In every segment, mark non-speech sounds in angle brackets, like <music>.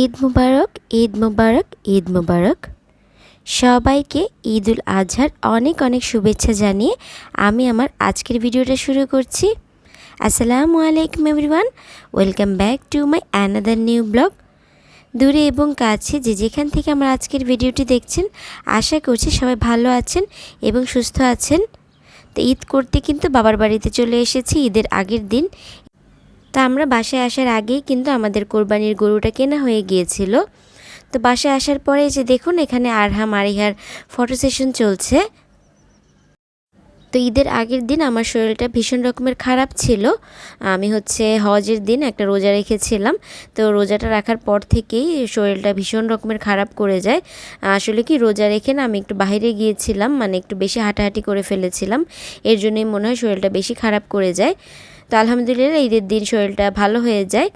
ঈদ মুবারক ঈদ মুবারক ঈদ মুবারক। সবাইকে ঈদ উল আজহার অনেক অনেক শুভেচ্ছা জানিয়ে আমি আমার আজকের ভিডিওটা শুরু করছি। আসসালামু আলাইকুম everyone, welcome back to my another new blog. দূরে এবং কাছে যে যেখান থেকে আমার আজকের ভিডিওটি দেখছেন, আশা করছি সবাই ভালো আছেন এবং সুস্থ আছেন। তো ঈদ করতে কিন্তু বাবার বাড়িতে চলে এসেছি, ঈদের আগের দিন। তো আমরা বাসায় আসার আগেই কিন্তু আমাদের কোরবানির গরুটা কেনা হয়ে গিয়েছিল। তো বাসায় আসার পরে যে দেখুন, এখানে আরহাম, আরিহার ফটো সেশন চলছে। তো ঈদের আগের দিন আমার শরীরটা ভীষণ রকমের খারাপ ছিল। আমি হচ্ছে হজের দিন একটা রোজা রেখেছিলাম। তো রোজাটা রাখার পর থেকেই শরীরটা ভীষণ রকমের খারাপ করে যায়। আসলে কি, রোজা রেখে না আমি একটু বাইরে গিয়েছিলাম মানে একটু বেশি হাঁটাহাঁটি করে ফেলেছিলাম। এর জন্যই মনে হয় শরীরটা বেশি খারাপ করে যায়। তো আলহামদুলিল্লাহ ঈদের দিন শরীরটা ভালো হয়ে যায়।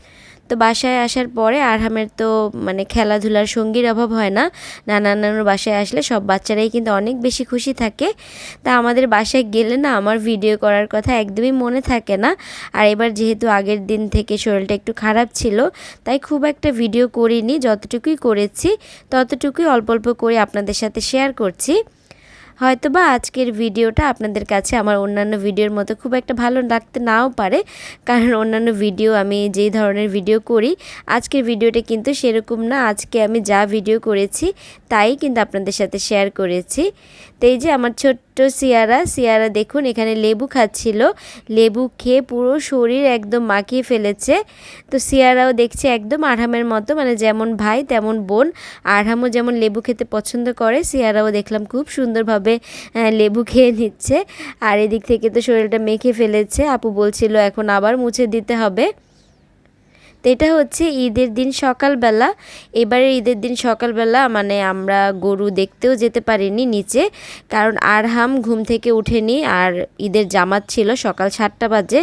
তো বাসায় আসার পরে আরহামের তো মানে খেলাধুলার সঙ্গীর অভাব হয় না। নানা নানুর বাসায় আসলে সব বাচ্চারাই কিন্তু অনেক বেশি খুশি থাকে। তা আমাদের বাসায় গেলে না আমার ভিডিও করার কথা একদমই মনে থাকে না। আর এবার যেহেতু আগের দিন থেকে শরীরটা একটু খারাপ ছিল, তাই খুব একটা ভিডিও করিনি। যতটুকুই করেছি, ততটুকুই অল্প অল্প করে আপনাদের সাথে শেয়ার করছি। হয়তোবা আজকের ভিডিওটা আপনাদের কাছে আমার অন্যান্য ভিডিওর মতো খুব একটা ভালো লাগতে নাও পারে। কারণ অন্যান্য ভিডিও আমি যেই ধরনের ভিডিও করি, আজকের ভিডিওটা কিন্তু সেরকম না। আজকে আমি যা ভিডিও করেছি, তাই কিন্তু আপনাদের সাথে শেয়ার করেছি। তো এই যে আমার ছোট্ট সিয়ারা সিয়ারা দেখুন এখানে লেবু খাচ্ছিল। লেবু খেয়ে পুরো শরীর একদম মাখিয়ে ফেলেছে। তো সিয়ারাও দেখছে একদম আরহামের মতো মানে যেমন ভাই তেমন বোন। আরহামও যেমন লেবু খেতে পছন্দ করে, সিয়ারাও দেখলাম খুব সুন্দরভাবে লেবু খেয়ে নিচ্ছে। আর এদিক থেকে তো শরীরটা মেখে ফেলেছে। আপু বলছিল এখন আবার মুছে দিতে হবে। তো এটা হচ্ছে ঈদের দিন সকালবেলা। এবারে ঈদের দিন সকালবেলা মানে আমরা গরু দেখতেও যেতে পারিনি নিচে, কারণ আরহাম ঘুম থেকে উঠেনি আর ঈদের জামাত ছিল সকাল সাতটা বাজে।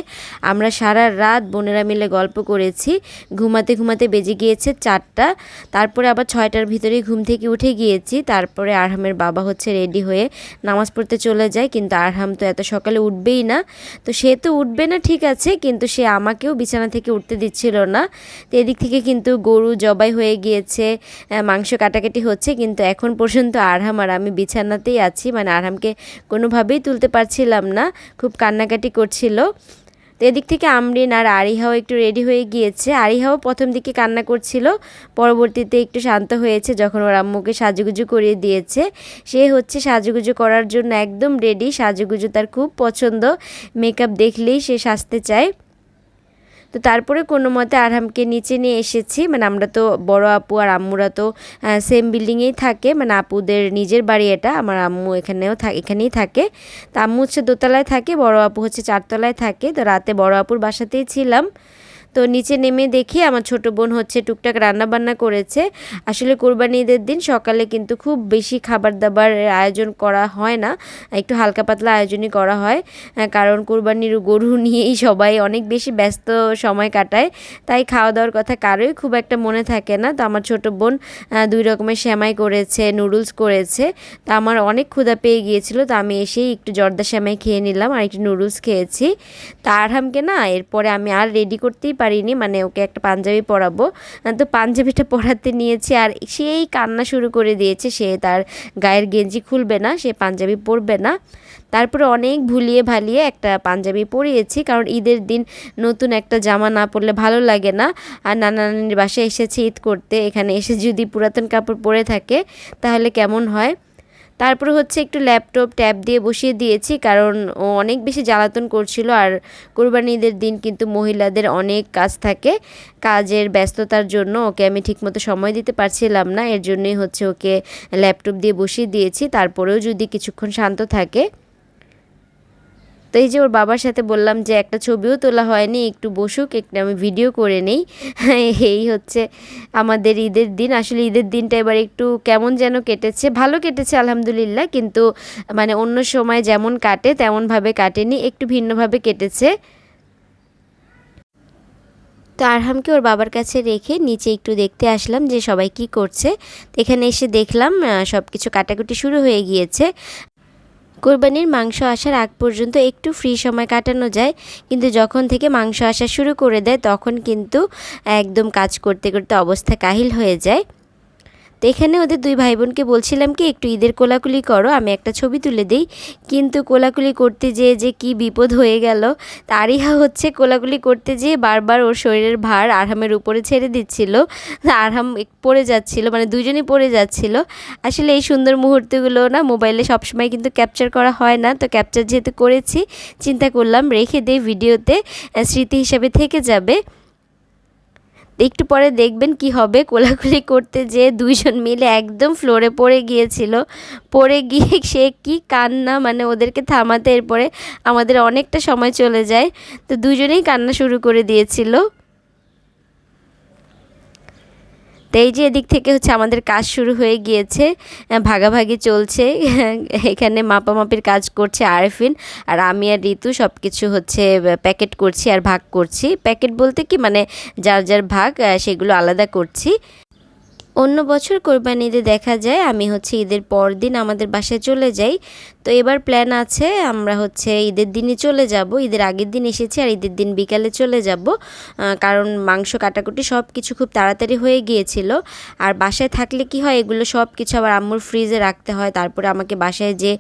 আমরা সারা রাত বোনেরা মিলে গল্প করেছি। ঘুমাতে ঘুমাতে বেজে গিয়েছে চারটা। তারপরে আবার ছয়টার ভিতরেই ঘুম থেকে উঠে গিয়েছি। তারপরে আরহামের বাবা হচ্ছে রেডি হয়ে নামাজ পড়তে চলে যায়, কিন্তু আরহাম তো এত সকালে উঠবেই না। তো সে তো উঠবে না, ঠিক আছে, কিন্তু সে আমাকেও বিছানা থেকে উঠতে দিচ্ছিল না। তো এদিক থেকে কিন্তু গরু জবাই হয়ে গিয়েছে মাংস কাটাকাটি হচ্ছে, কিন্তু এখন পর্যন্ত আরহাম আর আমি বিছানাতেই আছি মানে আরহামকে কোনোভাবেই তুলতে পারছিলাম না, খুব কান্নাকাটি করছিল। তো এদিক থেকে আমরিন আর আরিহাও একটু রেডি হয়ে গিয়েছে, আরিহাও প্রথম দিকে কান্না করছিল, পরবর্তীতে একটু শান্ত হয়েছে যখন ওর আম্মুকে সাজুগুজু করিয়ে দিয়েছে। সে হচ্ছে সাজুগুজু করার জন্য একদম রেডি সাজুগুজু তার খুব পছন্দ মেকআপ দেখলেই সে সাজতে চায়। তো তারপরে কোনো মতে আরহামকে নিচে নিয়ে এসেছি। মানে আমরা তো বড় আপু আর আম্মুরা তো সেম বিল্ডিংয়েই থাকে। মানে আপুদের নিজের বাড়ি এটা, আমার আম্মু এখানেও থাকে এখানেই থাকে। তা আম্মু হচ্ছে দোতলায় থাকে, বড় আপু হচ্ছে চারতলায় থাকে। তো রাতে বড় আপুর বাসাতেই ছিলাম। তো নিচে নেমে দেখি আমার ছোট বোন হচ্ছে টুকটাক রান্না বান্না করেছে। আসলে কোরবানি ঈদের দিন সকালে কিন্তু খুব বেশি খাবার দাবার আয়োজন করা হয় না, একটু হালকা পাতলা আয়োজনই করা হয় কারণ কোরবানির গরু <laughs> নিয়েই সবাই অনেক বেশি ব্যস্ত সময় কাটায়, তাই খাওয়া দাওয়ার কথা কারোই খুব একটা মনে থাকে না। তো আমার ছোট বোন দুই রকমের শ্যামাই করেছে, নুডলস করেছে, তা আমার অনেক ক্ষুধা পেয়ে গিয়েছিল, তো আমি এসেই একটু জর্দা শ্যামাই খেয়ে নিলাম আর একটু নুডলস খেয়েছি। তা আরহামকে না, এরপরে আমি আর রেডি করতেই পারিনি মানে ওকে একটা পাঞ্জাবি পরাবো। তো পাঞ্জাবিটা পরাতে নিয়েছি আর সেই কান্না শুরু করে দিয়েছে, সে তার গায়ের গেঞ্জি খুলবে না, সে পাঞ্জাবি পরবে না। তারপরে অনেক ভুলিয়ে ভালিয়ে একটা পাঞ্জাবি পরিয়েছি, কারণ ঈদের দিন নতুন একটা জামা না পরলে ভালো লাগে না। আর নানা নানির বাসায় এসেছে ঈদ করতে, এখানে এসে যদি পুরাতন কাপড় পরে থাকে, তাহলে কেমন হয়? তারপর হচ্ছে একটু ল্যাপটপ ট্যাব দিয়ে বসিয়ে দিয়েছি, কারণ ও অনেক বেশি জ্বালাতন করছিল। আর কোরবানি ঈদের দিন কিন্তু মহিলাদের অনেক কাজ থাকে, কাজের ব্যস্ততার জন্য ওকে আমি ঠিকমতো সময় দিতে পারছিলাম না। এর জন্যই হচ্ছে ওকে ল্যাপটপ দিয়ে বসিয়ে দিয়েছি। তারপরেও যদি কিছুক্ষণ শান্ত থাকে তো এই যে ওর বাবার সাথে বললাম যে একটা ছবিও তোলা হয়নি, একটু বসুক, একটু আমি ভিডিও করে নেই। <laughs> এই হচ্ছে আমাদের ঈদের দিন। আসলে ঈদের দিনটা এবার একটু কেমন যেন কেটেছে। ভালো কেটেছে, আলহামদুলিল্লাহ, কিন্তু মানে অন্য সময় যেমন কাটে, তেমনভাবে কাটেনি, একটু ভিন্নভাবে কেটেছে। তো আরহামকে ওর বাবার কাছে রেখে নিচে একটু দেখতে আসলাম যে সবাই কি করছে। এখানে এসে দেখলাম সব কিছু কাটাকুটি শুরু হয়ে গিয়েছে। কোরবানির মাংস আসার আগ পর্যন্ত একটু ফ্রি সময় কাটানো যায়, কিন্তু যখন থেকে মাংস আসা শুরু করে দেয়, তখন কিন্তু একদম কাজ করতে করতে অবস্থা কাহিল হয়ে যায়। তো এখানে ওদের দুই ভাই বোনকে বলছিলাম কি, একটু ঈদের কোলাকুলি করো, আমি একটা ছবি তুলে দিই। কিন্তু কোলাকুলি করতে যেয়ে যে কি বিপদ হয়ে গেল তারিহা হচ্ছে কোলাকুলি করতে যেয়ে বারবার ওর শরীরের ভার আরহামের উপরে ছেড়ে দিচ্ছিল। আরহাম পড়ে যাচ্ছিল মানে দুজনই পড়ে যাচ্ছিল। আসলে এই সুন্দর মুহূর্তগুলো না মোবাইলে সবসময় কিন্তু ক্যাপচার করা হয় না। তো ক্যাপচার যেহেতু করেছি, চিন্তা করলাম রেখে দেই ভিডিওতে স্মৃতি হিসাবে থেকে যাবে। একটু পরে দেখবেন কি হবে। কোলাকুলি করতে যে দুইজন মিলে একদম ফ্লোরে পড়ে গিয়েছিল। পড়ে গিয়ে সে কি কান্না মানে ওদেরকে থামাতে এরপরে আমাদের অনেকটা সময় চলে যায়। তো দুজনেই কান্না শুরু করে দিয়েছিল। তো এই যে এদিক থেকে হচ্ছে আমাদের কাজ শুরু হয়ে গিয়েছে ভাগাভাগি চলছে, <laughs> এখানে মাপামাপির কাজ করছে আরফিন আর আমি আর ঋতু সব কিছু হচ্ছে প্যাকেট করছি আর ভাগ করছি। প্যাকেট বলতে কি মানে যার যার ভাগ সেগুলো আলাদা করছি। অন্য বছর কোরবানি ঈদে দেখা যায় আমি হচ্ছে ঈদের পর দিন আমাদের বাসায় চলে যাই তো এবার প্ল্যান আছে, আমরা হচ্ছে ঈদের দিনই চলে যাব, ঈদের আগের দিন এসেছি আর ঈদের দিন বিকালে চলে যাব। কারণ মাংস, কাটাকুটি সব কিছু খুব তাড়াতাড়ি হয়ে গিয়েছিল। আর বাসায় থাকলে কি হয়, এগুলো সব কিছু আবার আম্মুর ফ্রিজে রাখতে হয়, তারপরে আমাকে বাসায় যে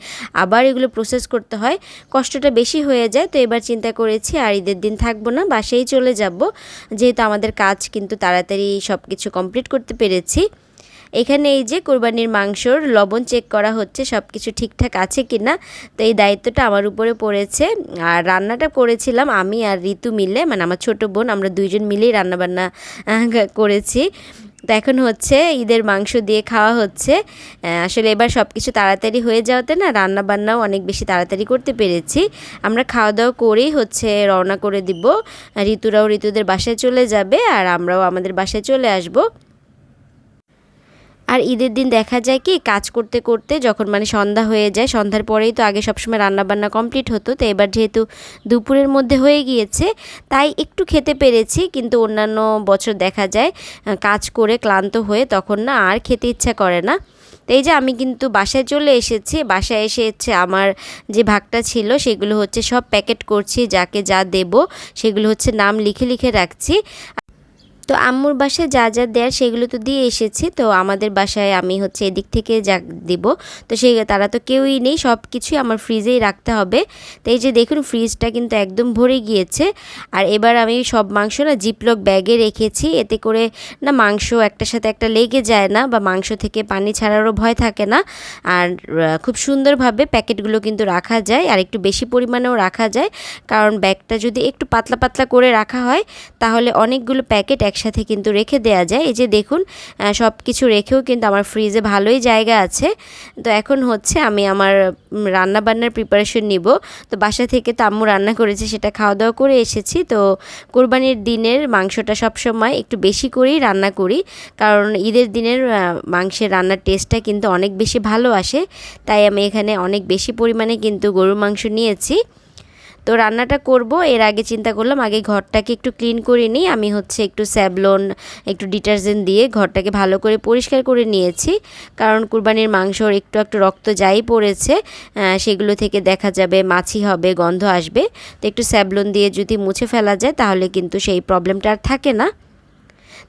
আবার এগুলো প্রসেস করতে হয়। কষ্টটা বেশি হয়ে যায়, তো এবার চিন্তা করেছি আর ঈদের দিন থাকব না, বাসায় চলে যাব। যেহেতু আমাদের কাজ কিন্তু তাড়াতাড়ি সব কিছু কমপ্লিট করতে পেরেছি। এখানে এই যে কোরবানির মাংসর লবণ চেক করা হচ্ছে সব কিছু ঠিকঠাক আছে কি না তো এই দায়িত্বটা আমার উপরে পড়েছে। আর রান্নাটা করেছিলাম আমি আর ঋতু মিলে মানে আমার ছোট বোন, আমরা দুইজন মিলেই রান্নাবান্না করেছি। তো এখন হচ্ছে ঈদের মাংস দিয়ে খাওয়া হচ্ছে। আসলে এবার সব কিছু তাড়াতাড়ি হয়ে যাওয়াতে না রান্না বান্নাও অনেক বেশি তাড়াতাড়ি করতে পেরেছি। আমরা খাওয়া দাওয়া করেই হচ্ছে রওনা করে দিব। ঋতুরাও ঋতুদের বাসায় চলে যাবে আর আমরাও আমাদের বাসায় চলে আসব। আর ঈদের দিন দেখা যায় কি, কাজ করতে করতে যখন মানে সন্ধ্যা হয়ে যায়, সন্ধ্যার পরেই তো আগে সবসময় রান্নাবান্না কমপ্লিট হতো, তো এবার যেহেতু দুপুরের মধ্যে হয়ে গিয়েছে, তাই একটু খেতে পেরেছি, কিন্তু অন্যান্য বছর দেখা যায় কাজ করে ক্লান্ত হয়ে তখন না আর খেতে ইচ্ছা করে না। তো এই যে আমি কিন্তু বাসায় চলে এসেছি, বাসায় এসে হচ্ছে আমার যে ভাগটা ছিল, সেগুলো হচ্ছে সব প্যাকেট করছি, যাকে যা দেব, সেগুলো হচ্ছে নাম লিখে লিখে রাখছি। তো আম্মুর বাসায় যা যা দেয়ার সেগুলো তো দিয়ে এসেছি। তো আমাদের বাসায় আমি হচ্ছে এদিক থেকে যা দিব। তো সেই তারা তো কেউই নেই সব কিছুই আমার ফ্রিজেই রাখতে হবে। তো এই যে দেখুন ফ্রিজটা কিন্তু একদম ভরে গিয়েছে। আর এবার আমি সব মাংস না জিপলক ব্যাগে রেখেছি। এতে করে না মাংস একটার সাথে একটা লেগে যায় না বা মাংস থেকে পানি ছাড়ারও ভয় থাকে না। আর খুব সুন্দরভাবে প্যাকেটগুলো কিন্তু রাখা যায়। আর একটু বেশি পরিমাণেও রাখা যায়। কারণ ব্যাগটা যদি একটু পাতলা পাতলা করে রাখা হয়, তাহলে অনেকগুলো প্যাকেট একসাথে কিন্তু রেখে দেওয়া যায়। এই যে দেখুন সব কিছু রেখেও কিন্তু আমার ফ্রিজে ভালোই জায়গা আছে। তো এখন হচ্ছে আমি আমার রান্না বান্নার প্রিপারেশন নিব। তো বাসা থেকে তো আম্মু রান্না করেছে, সেটা খাওয়া দাওয়া করে এসেছি। তো কোরবানির দিনের মাংসটা সব সময় একটু বেশি করেই রান্না করি। কারণ ঈদের দিনের মাংসের রান্নার টেস্টটা কিন্তু অনেক বেশি ভালো আসে। তাই আমি এখানে অনেক বেশি পরিমাণে কিন্তু গরুর মাংস নিয়েছি। তো রান্নাটা করব, এর আগে চিন্তা করলাম আগে ঘরটাকে একটু ক্লিন করে নিই। আমি হচ্ছে একটু স্যাবলন, একটু ডিটারজেন্ট দিয়ে ঘরটাকে ভালো করে পরিষ্কার করে নিয়েছি। কারণ কুরবানির মাংসর একটু একটু রক্ত যাই পড়েছে সেগুলো থেকে দেখা যাবে, মাছি হবে, গন্ধ আসবে। তো একটু স্যাবলন দিয়ে যদি মুছে ফেলা যায়, তাহলে কিন্তু সেই প্রবলেমটা আর থাকে না।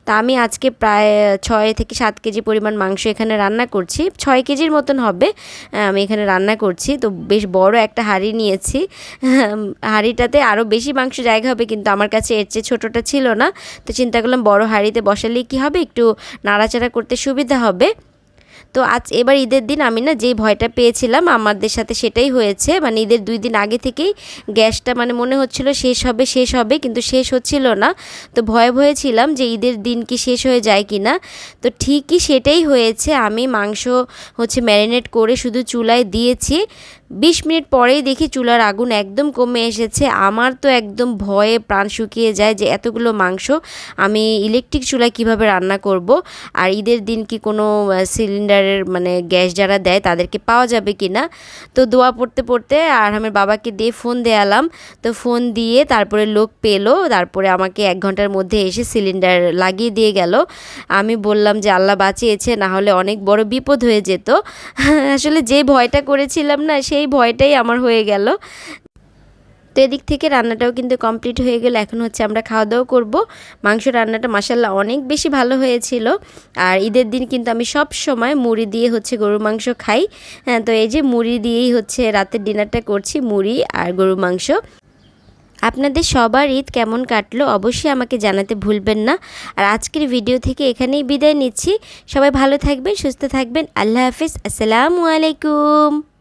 তা আমি আজকে প্রায় ছয় থেকে সাত কেজি পরিমাণ মাংস এখানে রান্না করছি। ছয় কেজির মতন হবে আমি এখানে রান্না করছি। তো বেশ বড় একটা হাঁড়ি নিয়েছি। হাঁড়িটাতে আরও বেশি মাংস জায়গা হবে, কিন্তু আমার কাছে এর চেয়ে ছোটোটা ছিল না। তো চিন্তা করলাম বড় হাঁড়িতে বসালেই কী হবে? একটু নাড়াচাড়া করতে সুবিধা হবে। তো আজ এবার ঈদের দিন আমি না যেই ভয়টা পেয়েছিলাম, আমাদের সাথে সেটাই হয়েছে। মানে ঈদের দুই দিন আগে থেকেই গ্যাসটা মানে মনে হচ্ছিল শেষ হবে শেষ হবে, কিন্তু শেষ হচ্ছিল না। তো ভয়ে ভয়ে ছিলাম যে ঈদের দিন কি শেষ হয়ে যায় কি না তো ঠিকই সেটাই হয়েছে। আমি মাংস হচ্ছে ম্যারিনেট করে শুধু চুলায় দিয়েছি। বিশ মিনিট পরেই দেখি চুলার আগুন একদম কমে এসেছে। আমার তো একদম ভয়ে প্রাণ শুকিয়ে যায় যে এতগুলো মাংস আমি ইলেকট্রিক চুলায় কীভাবে রান্না করব? আর ঈদের দিন কি কোনো সিলিন্ডারের মানে গ্যাস যারা দেয় তাদেরকে পাওয়া যাবে কি না? তো দোয়া পড়তে পড়তে আর আমার বাবাকে দিয়ে ফোন দেয়ালাম। তো ফোন দিয়ে তারপরে লোক পেল, তারপরে আমাকে এক ঘণ্টার মধ্যে এসে সিলিন্ডার লাগিয়ে দিয়ে গেল। আমি বললাম যে আল্লাহ বাঁচিয়েছে, না হলে অনেক বড় বিপদ হয়ে যেত। <laughs> আসলে যে ভয়টা করেছিলাম না, সেই সেই ভয়টাই আমার হয়ে গেল। তো এদিক থেকে রান্নাটাও কিন্তু কমপ্লিট হয়ে গেল। এখন হচ্ছে আমরা খাওয়া দাওয়া করব। মাংস রান্নাটা মাসাল্লাহ অনেক বেশি ভালো হয়েছিল। আর ঈদের দিন কিন্তু আমি সব সময় মুড়ি দিয়ে হচ্ছে গরুর মাংস খাই। হ্যাঁ তো এই যে মুড়ি দিয়েই হচ্ছে রাতের ডিনারটা করছি, মুড়ি আর গরুর মাংস। আপনাদের সবার ঈদ কেমন কাটলো অবশ্যই আমাকে জানাতে ভুলবেন না। আর আজকের ভিডিও থেকে এখানেই বিদায় নিচ্ছি। সবাই ভালো থাকবেন, সুস্থ থাকবেন। আল্লাহ হাফিজ। আসসালামু আলাইকুম।